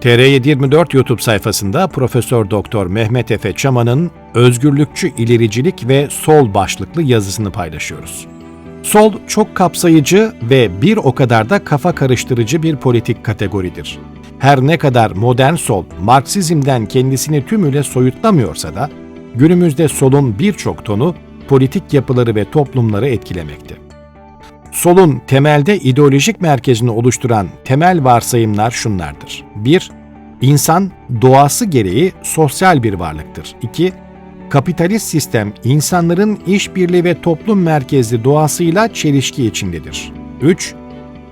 TR724 YouTube sayfasında Profesör Doktor Mehmet Efe Çaman'ın Özgürlükçü İlericilik ve Sol başlıklı yazısını paylaşıyoruz. Sol çok kapsayıcı ve bir o kadar da kafa karıştırıcı bir politik kategoridir. Her ne kadar modern sol Marksizmden kendisini tümüyle soyutlamıyorsa da günümüzde solun birçok tonu politik yapıları ve toplumları etkilemekte. Solun temelde ideolojik merkezini oluşturan temel varsayımlar şunlardır. 1. İnsan doğası gereği sosyal bir varlıktır. 2. Kapitalist sistem insanların işbirliği ve toplum merkezli doğasıyla çelişki içindedir. 3.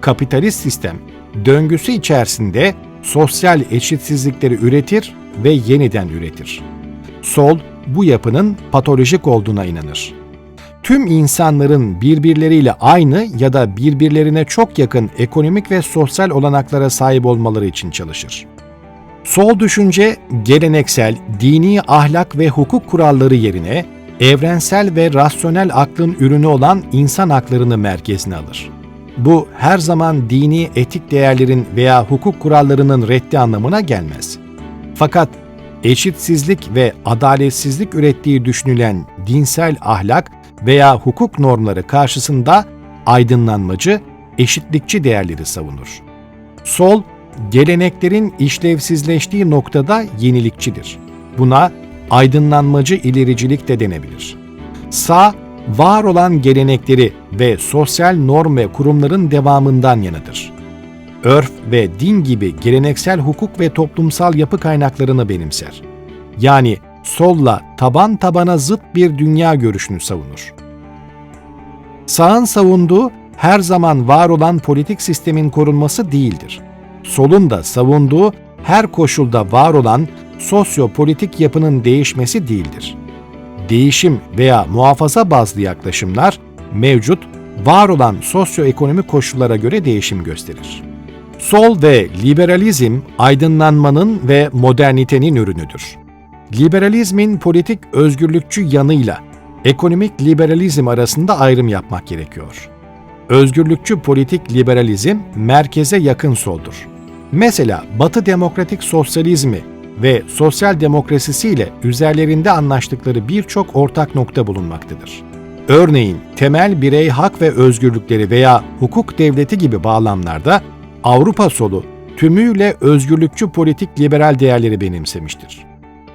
Kapitalist sistem döngüsü içerisinde sosyal eşitsizlikleri üretir ve yeniden üretir. Sol bu yapının patolojik olduğuna inanır tüm insanların birbirleriyle aynı ya da birbirlerine çok yakın ekonomik ve sosyal olanaklara sahip olmaları için çalışır. Sol düşünce, geleneksel, dini ahlak ve hukuk kuralları yerine evrensel ve rasyonel aklın ürünü olan insan haklarını merkezine alır. Bu her zaman dini etik değerlerin veya hukuk kurallarının reddi anlamına gelmez. Fakat eşitsizlik ve adaletsizlik ürettiği düşünülen dinsel ahlak veya hukuk normları karşısında aydınlanmacı, eşitlikçi değerleri savunur. Sol, geleneklerin işlevsizleştiği noktada yenilikçidir. Buna aydınlanmacı ilericilik de denebilir. Sağ, var olan gelenekleri ve sosyal norm ve kurumların devamından yanıdır. Örf ve din gibi geleneksel hukuk ve toplumsal yapı kaynaklarını benimser. Yani solla taban tabana zıt bir dünya görüşünü savunur. Sağın savunduğu her zaman var olan politik sistemin korunması değildir. Solun da savunduğu her koşulda var olan sosyopolitik yapının değişmesi değildir. Değişim veya muhafaza bazlı yaklaşımlar mevcut, var olan sosyoekonomik koşullara göre değişim gösterir. Sol ve liberalizm aydınlanmanın ve modernitenin ürünüdür liberalizmin politik özgürlükçü yanıyla ekonomik liberalizm arasında ayrım yapmak gerekiyor. Özgürlükçü politik liberalizm merkeze yakın soldur. Mesela Batı demokratik sosyalizmi ve sosyal demokrasisiyle üzerlerinde anlaştıkları birçok ortak nokta bulunmaktadır. Örneğin temel birey hak ve özgürlükleri veya hukuk devleti gibi bağlamlarda Avrupa solu tümüyle özgürlükçü politik liberal değerleri benimsemiştir.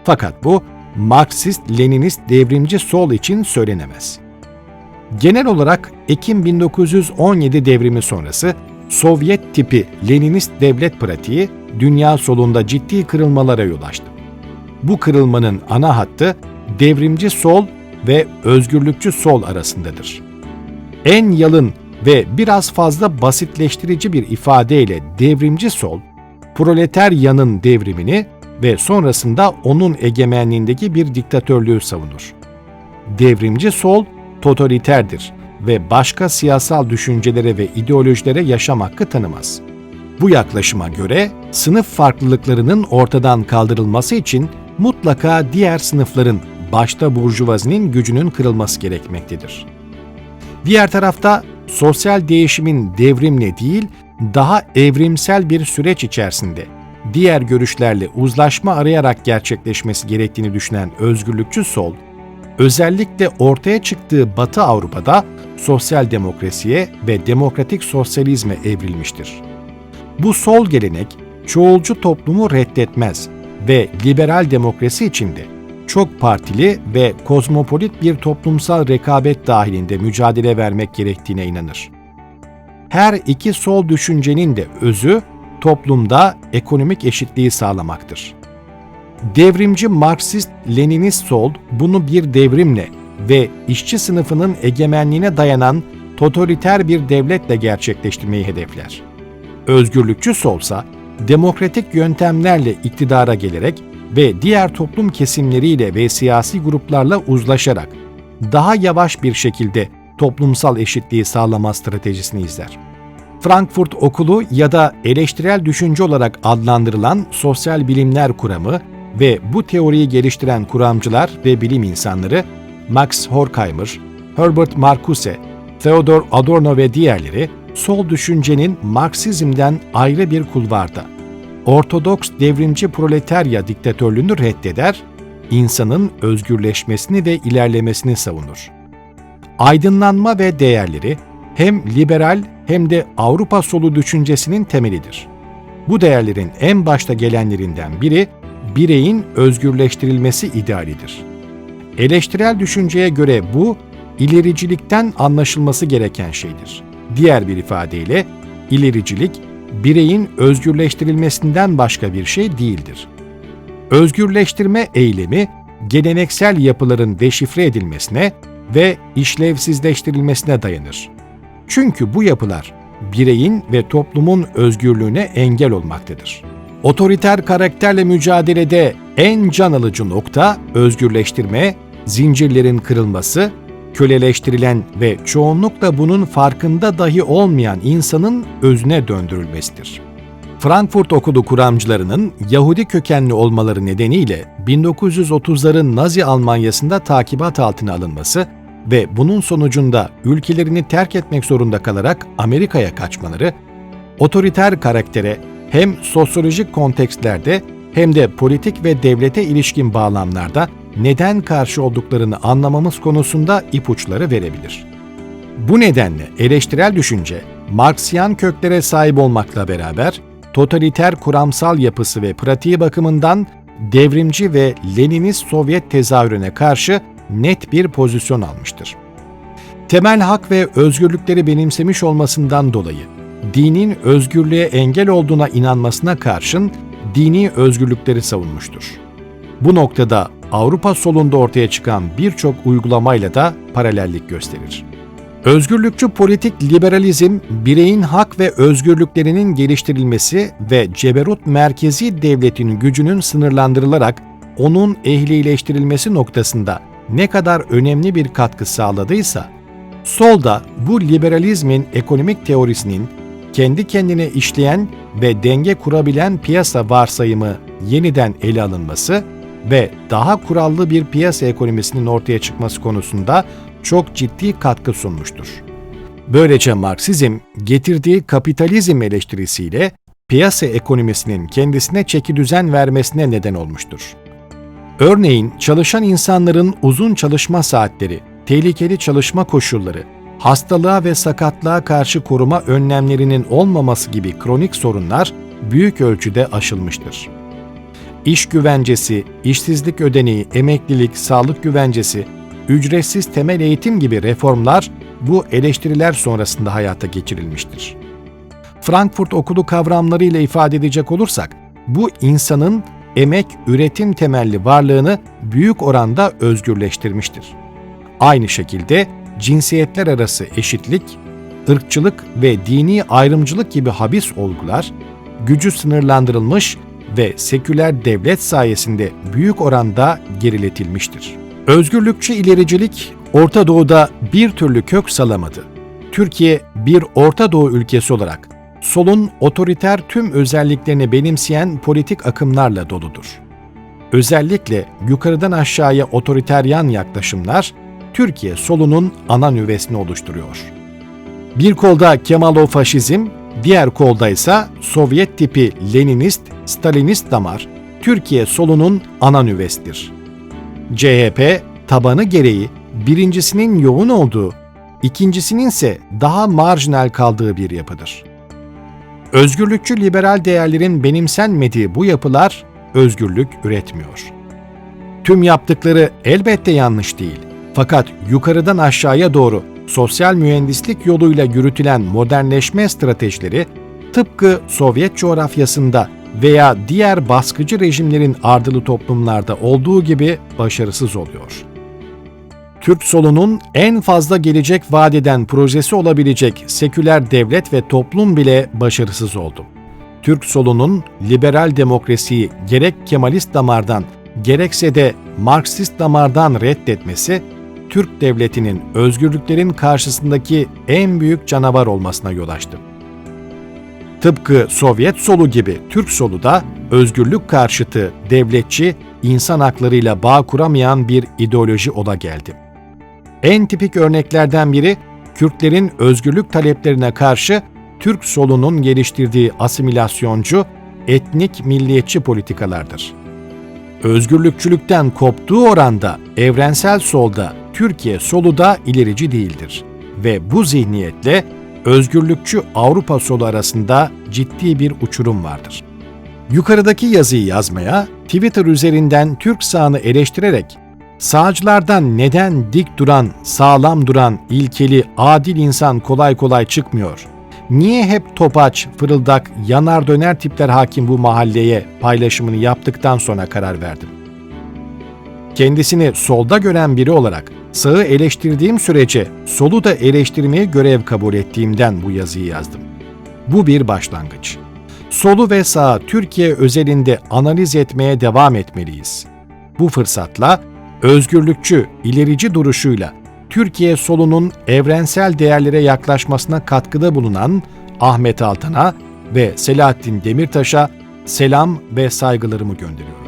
Fakat bu Marksist-Leninist devrimci sol için söylenemez. Genel olarak Ekim 1917 devrimi sonrası Sovyet tipi Leninist devlet pratiği dünya solunda ciddi kırılmalara yol açtı. Bu kırılmanın ana hattı devrimci sol ve özgürlükçü sol arasındadır. En yalın ve biraz fazla basitleştirici bir ifadeyle devrimci sol, proleter yanın devrimini ve sonrasında onun egemenliğindeki bir diktatörlüğü savunur. Devrimci sol totaliterdir ve başka siyasal düşüncelere ve ideolojilere yaşam hakkı tanımaz. Bu yaklaşıma göre sınıf farklılıklarının ortadan kaldırılması için mutlaka diğer sınıfların başta burjuvazinin gücünün kırılması gerekmektedir. Diğer tarafta sosyal değişimin devrimle değil, daha evrimsel bir süreç içerisinde diğer görüşlerle uzlaşma arayarak gerçekleşmesi gerektiğini düşünen özgürlükçü sol, özellikle ortaya çıktığı Batı Avrupa'da sosyal demokrasiye ve demokratik sosyalizme evrilmiştir. Bu sol gelenek çoğulcu toplumu reddetmez ve liberal demokrasi içinde çok partili ve kozmopolit bir toplumsal rekabet dahilinde mücadele vermek gerektiğine inanır. Her iki sol düşüncenin de özü toplumda ekonomik eşitliği sağlamaktır. Devrimci Marksist-Leninist sol bunu bir devrimle ve işçi sınıfının egemenliğine dayanan totaliter bir devletle gerçekleştirmeyi hedefler. Özgürlükçü solsa demokratik yöntemlerle iktidara gelerek ve diğer toplum kesimleriyle ve siyasi gruplarla uzlaşarak daha yavaş bir şekilde toplumsal eşitliği sağlama stratejisini izler. Frankfurt Okulu ya da eleştirel düşünce olarak adlandırılan sosyal bilimler kuramı ve bu teoriyi geliştiren kuramcılar ve bilim insanları Max Horkheimer, Herbert Marcuse, Theodor Adorno ve diğerleri sol düşüncenin Marksizmden ayrı bir kulvarda, Ortodoks devrimci proletarya diktatörlüğünü reddeder, insanın özgürleşmesini ve ilerlemesini savunur. Aydınlanma ve değerleri hem liberal hem de Avrupa solu düşüncesinin temelidir. Bu değerlerin en başta gelenlerinden biri bireyin özgürleştirilmesi idealidir. Eleştirel düşünceye göre bu ilericilikten anlaşılması gereken şeydir. Diğer bir ifadeyle ilericilik bireyin özgürleştirilmesinden başka bir şey değildir. Özgürleştirme eylemi geleneksel yapıların deşifre edilmesine ve işlevsizleştirilmesine dayanır. Çünkü bu yapılar bireyin ve toplumun özgürlüğüne engel olmaktadır. Otoriter karakterle mücadelede en can alıcı nokta özgürleştirme, zincirlerin kırılması, köleleştirilen ve çoğunlukla bunun farkında dahi olmayan insanın özüne döndürülmesidir. Frankfurt Okulu kuramcılarının Yahudi kökenli olmaları nedeniyle 1930'ların Nazi Almanyası'nda takibat altına alınması ve bunun sonucunda ülkelerini terk etmek zorunda kalarak Amerika'ya kaçmaları, otoriter karaktere hem sosyolojik kontekstlerde hem de politik ve devlete ilişkin bağlamlarda neden karşı olduklarını anlamamız konusunda ipuçları verebilir. Bu nedenle eleştirel düşünce, Marksiyan köklere sahip olmakla beraber, totaliter kuramsal yapısı ve pratiği bakımından devrimci ve Leninist Sovyet tezahürüne karşı net bir pozisyon almıştır. Temel hak ve özgürlükleri benimsemiş olmasından dolayı dinin özgürlüğe engel olduğuna inanmasına karşın dini özgürlükleri savunmuştur. Bu noktada Avrupa solunda ortaya çıkan birçok uygulamayla da paralellik gösterir. Özgürlükçü politik liberalizm, bireyin hak ve özgürlüklerinin geliştirilmesi ve ceberut merkezi devletin gücünün sınırlandırılarak onun ehlileştirilmesi noktasında ne kadar önemli bir katkı sağladıysa, sol da bu liberalizmin ekonomik teorisinin kendi kendine işleyen ve denge kurabilen piyasa varsayımı yeniden ele alınması ve daha kurallı bir piyasa ekonomisinin ortaya çıkması konusunda çok ciddi katkı sunmuştur. Böylece Marksizm getirdiği kapitalizm eleştirisiyle piyasa ekonomisinin kendisine çeki düzen vermesine neden olmuştur. Örneğin çalışan insanların uzun çalışma saatleri, tehlikeli çalışma koşulları, hastalığa ve sakatlığa karşı koruma önlemlerinin olmaması gibi kronik sorunlar büyük ölçüde aşılmıştır. İş güvencesi, işsizlik ödeneği, emeklilik, sağlık güvencesi, ücretsiz temel eğitim gibi reformlar bu eleştiriler sonrasında hayata geçirilmiştir. Frankfurt Okulu kavramlarıyla ifade edecek olursak, bu insanın emek üretim temelli varlığını büyük oranda özgürleştirmiştir. Aynı şekilde cinsiyetler arası eşitlik, ırkçılık ve dini ayrımcılık gibi habis olgular, gücü sınırlandırılmış ve seküler devlet sayesinde büyük oranda geriletilmiştir. Özgürlükçü ilericilik Orta Doğu'da bir türlü kök salamadı. Türkiye bir Orta Doğu ülkesi olarak solun otoriter tüm özelliklerini benimseyen politik akımlarla doludur. Özellikle yukarıdan aşağıya otoriteryan yaklaşımlar Türkiye solunun ana nüvesini oluşturuyor. Bir kolda Kemalo-faşizm, diğer kolda ise Sovyet tipi Leninist, Stalinist damar Türkiye solunun ana nüvesidir. CHP tabanı gereği birincisinin yoğun olduğu, ikincisinin ise daha marjinal kaldığı bir yapıdır. Özgürlükçü liberal değerlerin benimsenmediği bu yapılar özgürlük üretmiyor. Tüm yaptıkları elbette yanlış değil. Fakat yukarıdan aşağıya doğru sosyal mühendislik yoluyla yürütülen modernleşme stratejileri tıpkı Sovyet coğrafyasında veya diğer baskıcı rejimlerin ardılı toplumlarda olduğu gibi başarısız oluyor. Türk solunun en fazla gelecek vadeden projesi olabilecek seküler devlet ve toplum bile başarısız oldu. Türk solunun liberal demokrasiyi gerek Kemalist damardan gerekse de Marksist damardan reddetmesi, Türk devletinin özgürlüklerin karşısındaki en büyük canavar olmasına yol açtı. Tıpkı Sovyet solu gibi Türk solu da özgürlük karşıtı, devletçi, insan haklarıyla bağ kuramayan bir ideoloji ola geldi. En tipik örneklerden biri Kürtlerin özgürlük taleplerine karşı Türk solunun geliştirdiği asimilasyoncu, etnik milliyetçi politikalardır. Özgürlükçülükten koptuğu oranda evrensel solda Türkiye solu da ilerici değildir ve bu zihniyetle özgürlükçü Avrupa solu arasında ciddi bir uçurum vardır. Yukarıdaki yazıyı yazmaya Twitter üzerinden Türk sağını eleştirerek sağcılardan neden dik duran, sağlam duran, ilkeli, adil insan kolay kolay çıkmıyor? Niye hep topaç, fırıldak, yanar döner tipler hakim bu mahalleye paylaşımını yaptıktan sonra karar verdim. Kendisini solda gören biri olarak sağı eleştirdiğim sürece solu da eleştirmeyi görev kabul ettiğimden bu yazıyı yazdım. Bu bir başlangıç. Solu ve sağı Türkiye özelinde analiz etmeye devam etmeliyiz. Bu fırsatla özgürlükçü, ilerici duruşuyla Türkiye solunun evrensel değerlere yaklaşmasına katkıda bulunan Ahmet Altan'a ve Selahattin Demirtaş'a selam ve saygılarımı gönderiyorum.